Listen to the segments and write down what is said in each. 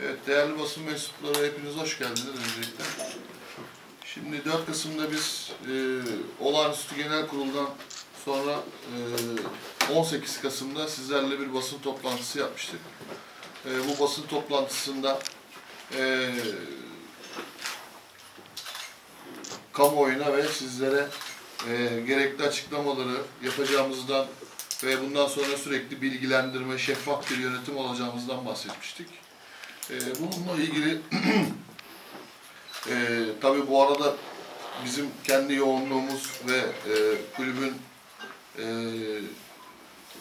Evet, değerli basın mensupları hepiniz hoş geldiniz öncelikle. Şimdi 4 Kasım'da biz e, olağanüstü genel kuruldan sonra e, 18 Kasım'da sizlerle bir basın toplantısı yapmıştık. E, bu basın toplantısında e, kamuoyuna ve sizlere e, gerekli açıklamaları yapacağımızdan ve bundan sonra sürekli bilgilendirme, şeffaf bir yönetim olacağımızdan bahsetmiştik. E, bununla ilgili e, tabii bu arada bizim kendi yoğunluğumuz ve e, kulübün e,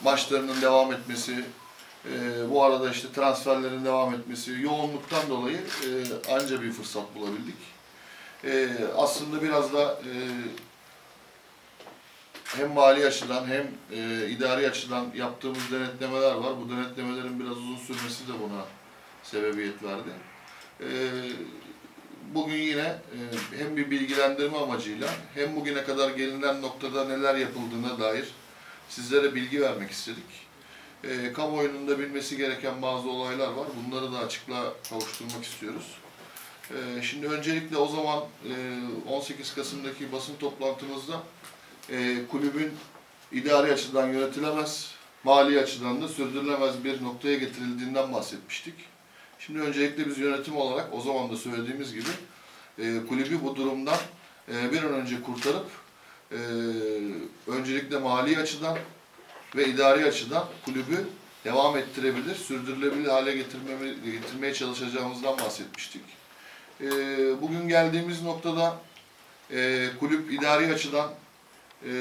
maçlarının devam etmesi, e, bu arada işte transferlerin devam etmesi, yoğunluktan dolayı e, anca bir fırsat bulabildik. E, aslında biraz da e, hem mali açıdan hem e, idari açıdan yaptığımız denetlemeler var. Bu denetlemelerin biraz uzun sürmesi de buna sebebiyet verdi. E, bugün yine e, hem bir bilgilendirme amacıyla hem bugüne kadar gelinen noktada neler yapıldığına dair sizlere bilgi vermek istedik. E, kamuoyunun da bilmesi gereken bazı olaylar var. Bunları da açıklığa kavuşturmak istiyoruz. E, şimdi öncelikle o zaman e, 18 Kasım'daki basın toplantımızda e, kulübün idari açıdan yönetilemez, mali açıdan da sürdürülemez bir noktaya getirildiğinden bahsetmiştik. Şimdi öncelikle biz yönetim olarak o zaman da söylediğimiz gibi e, kulübü bu durumdan e, bir an önce kurtarıp e, öncelikle mali açıdan ve idari açıdan kulübü devam ettirebilir, sürdürülebilir hale getirmeme, getirmeye çalışacağımızdan bahsetmiştik. E, bugün geldiğimiz noktada e, kulüp idari açıdan e,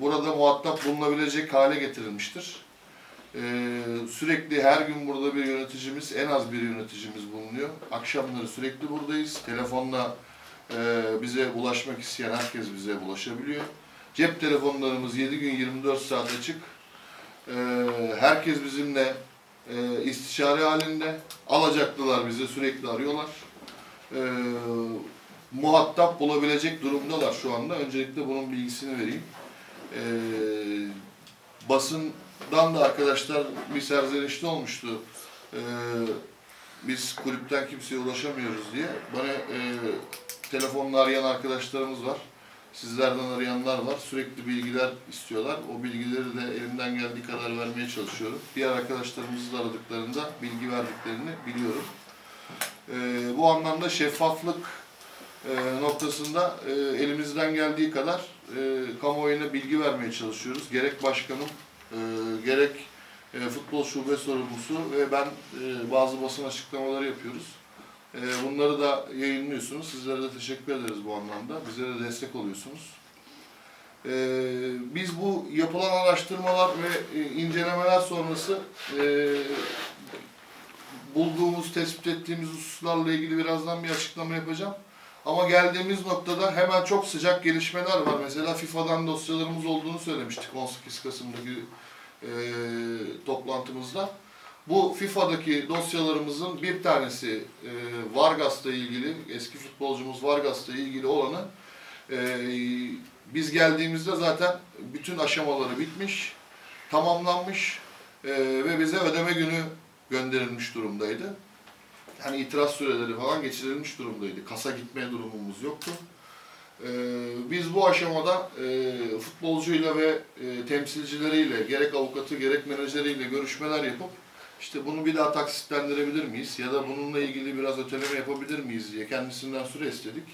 burada muhatap bulunabilecek hale getirilmiştir. E, sürekli her gün burada bir yöneticimiz, en az bir yöneticimiz bulunuyor. Akşamları sürekli buradayız. Telefonla e, bize ulaşmak isteyen herkes bize ulaşabiliyor. Cep telefonlarımız 7 gün 24 saat açık. Herkes bizimle e, istişare halinde. Alacaklılar bize sürekli arıyorlar. E, muhatap bulabilecek durumdalar şu anda. Öncelikle bunun bilgisini vereyim. Ee, basından da arkadaşlar bir serzenişte olmuştu. Ee, biz kulüpten kimseye ulaşamıyoruz diye. Bana e, telefonla arayan arkadaşlarımız var. Sizlerden arayanlar var. Sürekli bilgiler istiyorlar. O bilgileri de elimden geldiği kadar vermeye çalışıyorum. Diğer arkadaşlarımızı da aradıklarında bilgi verdiklerini biliyorum. Ee, bu anlamda şeffaflık e, noktasında e, elimizden geldiği kadar e, kamuoyuna bilgi vermeye çalışıyoruz. Gerek başkanım, e, gerek e, futbol şube sorumlusu ve ben e, bazı basın açıklamaları yapıyoruz. E, bunları da yayınlıyorsunuz. Sizlere de teşekkür ederiz bu anlamda. Bize de destek oluyorsunuz. Biz bu yapılan araştırmalar ve incelemeler sonrası bulduğumuz, tespit ettiğimiz hususlarla ilgili birazdan bir açıklama yapacağım. Ama geldiğimiz noktada hemen çok sıcak gelişmeler var. Mesela FIFA'dan dosyalarımız olduğunu söylemiştik 18 Kasım'daki e, toplantımızda. Bu FIFA'daki dosyalarımızın bir tanesi e, Vargas'la ilgili, eski futbolcumuz Vargas'la ilgili olanı e, biz geldiğimizde zaten bütün aşamaları bitmiş, tamamlanmış e, ve bize ödeme günü gönderilmiş durumdaydı hani itiraz süreleri falan geçirilmiş durumdaydı. Kasa gitmeye durumumuz yoktu. Ee, biz bu aşamada e, futbolcuyla ve e, temsilcileriyle gerek avukatı gerek menajeriyle görüşmeler yapıp işte bunu bir daha taksitlendirebilir miyiz ya da bununla ilgili biraz öteleme yapabilir miyiz diye kendisinden süre istedik.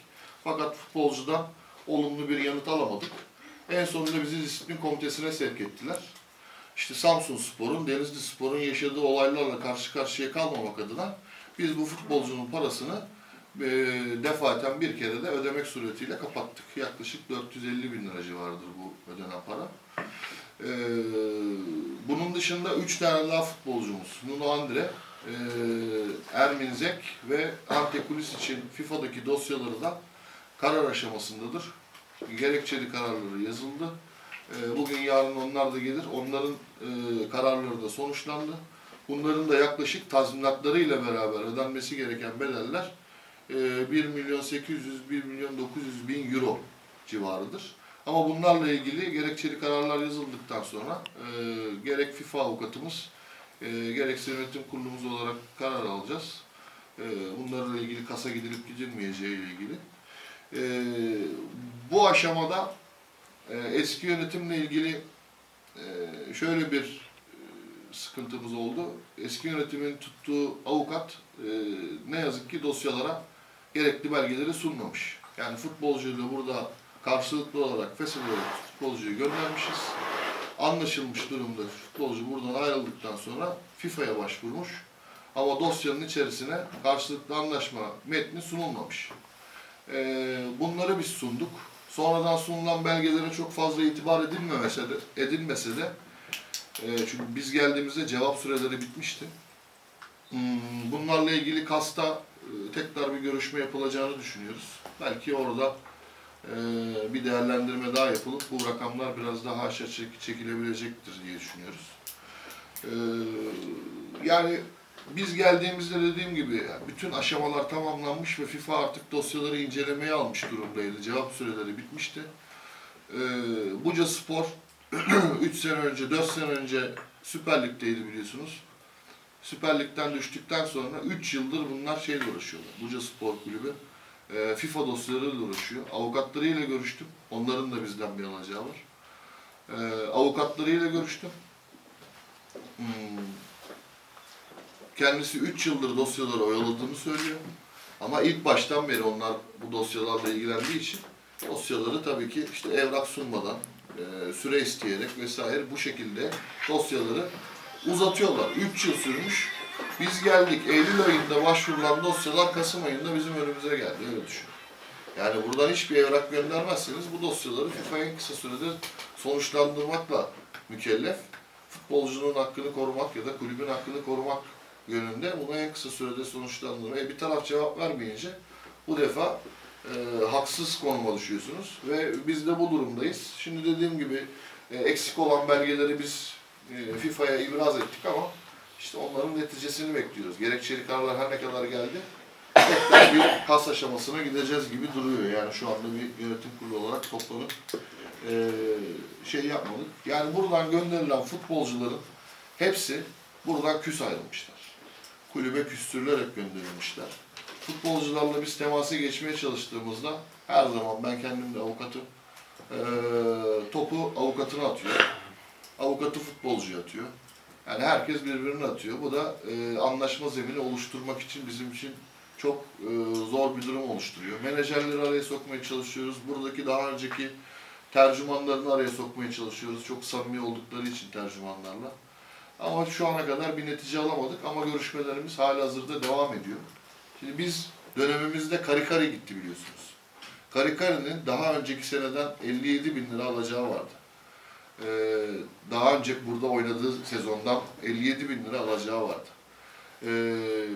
Fakat futbolcudan olumlu bir yanıt alamadık. En sonunda bizi disiplin komitesine sevk ettiler. İşte Samsun Spor'un, Denizli Spor'un yaşadığı olaylarla karşı karşıya kalmamak adına biz bu futbolcunun parasını e, defaten bir kere de ödemek suretiyle kapattık. Yaklaşık 450 bin lira civarıdır bu ödenen para. E, bunun dışında 3 tane daha futbolcumuz, Nuno Andre, e, Ermin Zek ve Ante Kulis için FIFA'daki dosyaları da karar aşamasındadır. Gerekçeli kararları yazıldı. E, bugün yarın onlar da gelir. Onların e, kararları da sonuçlandı. Bunların da yaklaşık tazminatlarıyla beraber ödenmesi gereken bedeller e, 1 milyon 800, 1 milyon 900 bin euro civarıdır. Ama bunlarla ilgili gerekçeli kararlar yazıldıktan sonra e, gerek FIFA avukatımız, e, gerekse yönetim kurulumuz olarak karar alacağız. Bunlarla ilgili kasa gidilip gidilmeyeceği ile ilgili. Bu aşamada e, eski yönetimle ilgili e, şöyle bir e, sıkıntımız oldu. Eski yönetimin tuttuğu avukat e, ne yazık ki dosyalara gerekli belgeleri sunmamış. Yani futbolcuyla burada karşılıklı olarak feshedilerek futbolcuyu göndermişiz. Anlaşılmış durumda futbolcu buradan ayrıldıktan sonra FIFA'ya başvurmuş. Ama dosyanın içerisine karşılıklı anlaşma metni sunulmamış. Ee, bunları biz sunduk. Sonradan sunulan belgelere çok fazla itibar edilmemese de, edilmese de e, çünkü biz geldiğimizde cevap süreleri bitmişti. Hmm, Bunlarla ilgili KAS'ta e, tekrar bir görüşme yapılacağını düşünüyoruz. Belki orada e, bir değerlendirme daha yapılıp bu rakamlar biraz daha aşağı çek- çekilebilecektir diye düşünüyoruz. E, yani biz geldiğimizde dediğim gibi bütün aşamalar tamamlanmış ve FIFA artık dosyaları incelemeye almış durumdaydı. Cevap süreleri bitmişti. E, Buca Spor 3 sene önce, 4 sene önce Süper Lig'deydi biliyorsunuz. Süper Lig'den düştükten sonra 3 yıldır bunlar şeyle uğraşıyorlar. Buca Spor Kulübü. e, FIFA dosyalarıyla uğraşıyor. Avukatlarıyla görüştüm. Onların da bizden bir alacağı var. E, avukatlarıyla görüştüm. Hmm. Kendisi 3 yıldır dosyaları oyaladığını söylüyor. Ama ilk baştan beri onlar bu dosyalarla ilgilendiği için dosyaları tabii ki işte evrak sunmadan, e, süre isteyerek vesaire bu şekilde dosyaları uzatıyorlar. 3 yıl sürmüş. Biz geldik Eylül ayında başvurulan dosyalar Kasım ayında bizim önümüze geldi. Öyle düşün. Yani buradan hiçbir evrak göndermezseniz bu dosyaları FIFA en kısa sürede sonuçlandırmakla mükellef. Futbolcunun hakkını korumak ya da kulübün hakkını korumak yönünde bunu en kısa sürede sonuçlandırmak. E, bir taraf cevap vermeyince bu defa e, haksız konuma düşüyorsunuz ve biz de bu durumdayız. Şimdi dediğim gibi e, eksik olan belgeleri biz e, FIFA'ya ibraz ettik ama işte onların neticesini bekliyoruz. Gerekçeli kararlar her ne kadar geldi tekrar bir kas aşamasına gideceğiz gibi duruyor. Yani şu anda bir yönetim kurulu olarak toplanıp e, şey yapmadık. Yani buradan gönderilen futbolcuların hepsi buradan küs ayrılmışlar. Kulübe küstürülerek gönderilmişler. Futbolcularla biz temasa geçmeye çalıştığımızda her zaman ben kendim de avukatım. e, topu avukatına atıyor. Avukatı futbolcuya atıyor. Yani herkes birbirine atıyor. Bu da e, anlaşma zemini oluşturmak için bizim için çok e, zor bir durum oluşturuyor. Menajerleri araya sokmaya çalışıyoruz. Buradaki daha önceki tercümanlarını araya sokmaya çalışıyoruz. Çok samimi oldukları için tercümanlarla. Ama şu ana kadar bir netice alamadık ama görüşmelerimiz hala hazırda devam ediyor. Şimdi biz dönemimizde Karikari gitti biliyorsunuz. Karikari'nin daha önceki seneden 57 bin lira alacağı vardı. Ee, daha önce burada oynadığı sezondan 57 bin lira alacağı vardı. Ee,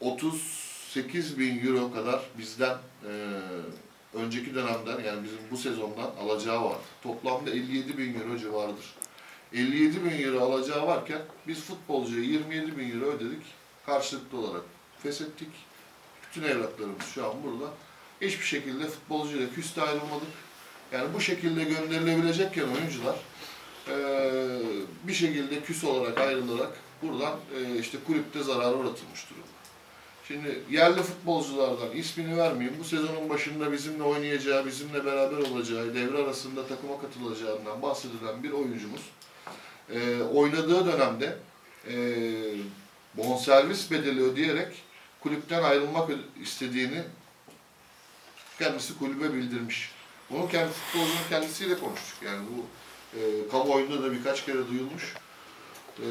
38 bin euro kadar bizden e, önceki dönemden yani bizim bu sezondan alacağı vardı. Toplamda 57 bin euro civarıdır. 57 bin euro alacağı varken biz futbolcuya 27 bin euro ödedik. Karşılıklı olarak feshettik. Bütün evraklarımız şu an burada. Hiçbir şekilde futbolcuyla küste ayrılmadık. Yani bu şekilde gönderilebilecekken oyuncular eee, bir şekilde küs olarak ayrılarak buradan eee, işte kulüpte zarara uğratılmış durumda. Şimdi yerli futbolculardan ismini vermeyeyim. Bu sezonun başında bizimle oynayacağı, bizimle beraber olacağı, devre arasında takıma katılacağından bahsedilen bir oyuncumuz eee, oynadığı dönemde eee bonservis bedeli ödeyerek kulüpten ayrılmak istediğini kendisi kulübe bildirmiş. Bunu kendi futbolcunun kendisiyle konuştuk. Yani bu e, kamuoyunda da birkaç kere duyulmuş. E,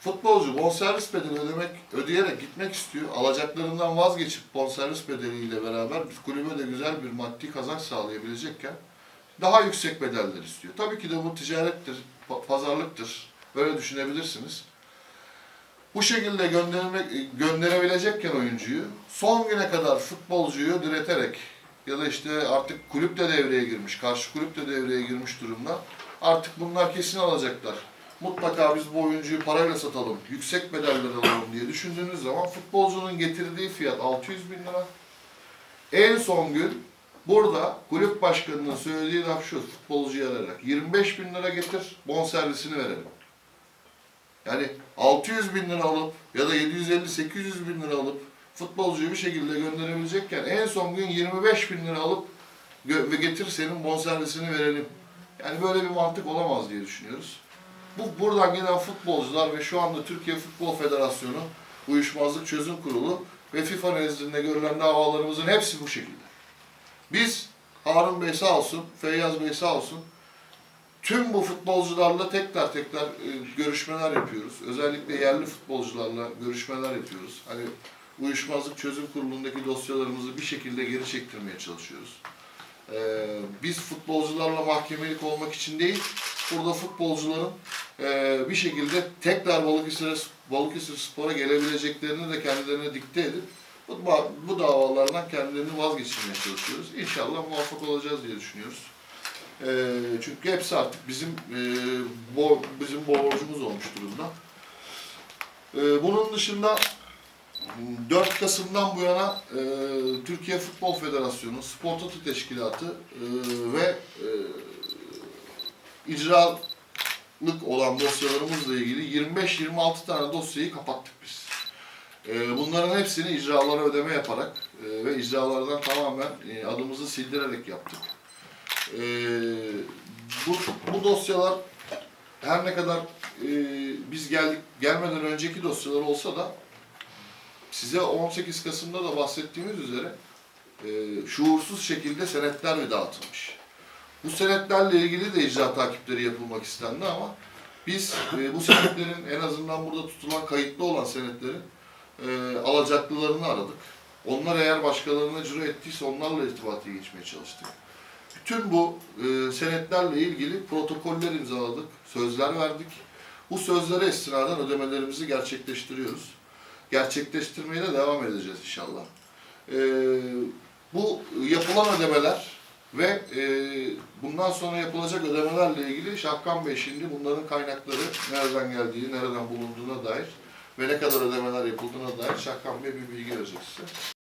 futbolcu bonservis bedeli ödemek, ödeyerek gitmek istiyor. Alacaklarından vazgeçip bonservis bedeliyle beraber kulübe de güzel bir maddi kazanç sağlayabilecekken daha yüksek bedeller istiyor. Tabii ki de bu ticarettir, pa- pazarlıktır. Böyle düşünebilirsiniz. Bu şekilde göndermek, gönderebilecekken oyuncuyu son güne kadar futbolcuyu direterek ya da işte artık kulüp de devreye girmiş, karşı kulüp de devreye girmiş durumda. Artık bunlar kesin alacaklar. Mutlaka biz bu oyuncuyu parayla satalım, yüksek bedeller alalım diye düşündüğünüz zaman futbolcunun getirdiği fiyat 600 bin lira. En son gün burada kulüp başkanının söylediği laf şu futbolcuyu arayarak 25 bin lira getir bonservisini verelim. Yani 600 bin lira alıp ya da 750-800 bin lira alıp futbolcuyu bir şekilde gönderebilecekken en son gün 25 bin lira alıp ve getir senin bonservisini verelim. Yani böyle bir mantık olamaz diye düşünüyoruz. Bu buradan gelen futbolcular ve şu anda Türkiye Futbol Federasyonu, Uyuşmazlık Çözüm Kurulu ve FIFA nezdinde görülen davalarımızın hepsi bu şekilde. Biz Harun Bey sağ olsun, Feyyaz Bey sağ olsun tüm bu futbolcularla tekrar tekrar e, görüşmeler yapıyoruz. Özellikle yerli futbolcularla görüşmeler yapıyoruz. Hani uyuşmazlık çözüm kurulundaki dosyalarımızı bir şekilde geri çektirmeye çalışıyoruz. Ee, biz futbolcularla mahkemelik olmak için değil, burada futbolcuların e, bir şekilde tekrar Balıkesir, Balıkesir Spor'a gelebileceklerini de kendilerine dikte edip bu, bu davalardan kendilerini vazgeçirmeye çalışıyoruz. İnşallah muvaffak olacağız diye düşünüyoruz. Ee, çünkü hepsi artık bizim e, bo, bizim borcumuz olmuş durumda. Ee, bunun dışında 4 Kasım'dan bu yana e, Türkiye Futbol Federasyonu, Spor Toto Teşkilatı e, ve e, icralık olan dosyalarımızla ilgili 25-26 tane dosyayı kapattık biz. E, bunların hepsini icralara ödeme yaparak e, ve icralardan tamamen e, adımızı sildirerek yaptık. E, bu, bu dosyalar her ne kadar e, biz geldik gelmeden önceki dosyalar olsa da size 18 Kasım'da da bahsettiğimiz üzere e, şuursuz şekilde senetler mi dağıtılmış? Bu senetlerle ilgili de icra takipleri yapılmak istendi ama biz e, bu senetlerin en azından burada tutulan kayıtlı olan senetlerin e, alacaklılarını aradık. Onlar eğer başkalarına cüre ettiyse onlarla irtibata geçmeye çalıştık. Bütün bu e, senetlerle ilgili protokoller imzaladık, sözler verdik. Bu sözlere istinaden ödemelerimizi gerçekleştiriyoruz. Gerçekleştirmeye de devam edeceğiz inşallah. E, bu yapılan ödemeler ve e, bundan sonra yapılacak ödemelerle ilgili Şahkan Bey şimdi bunların kaynakları nereden geldiği, nereden bulunduğuna dair ve ne kadar ödemeler yapıldığına dair Şahkan Bey bir bilgi verecek size.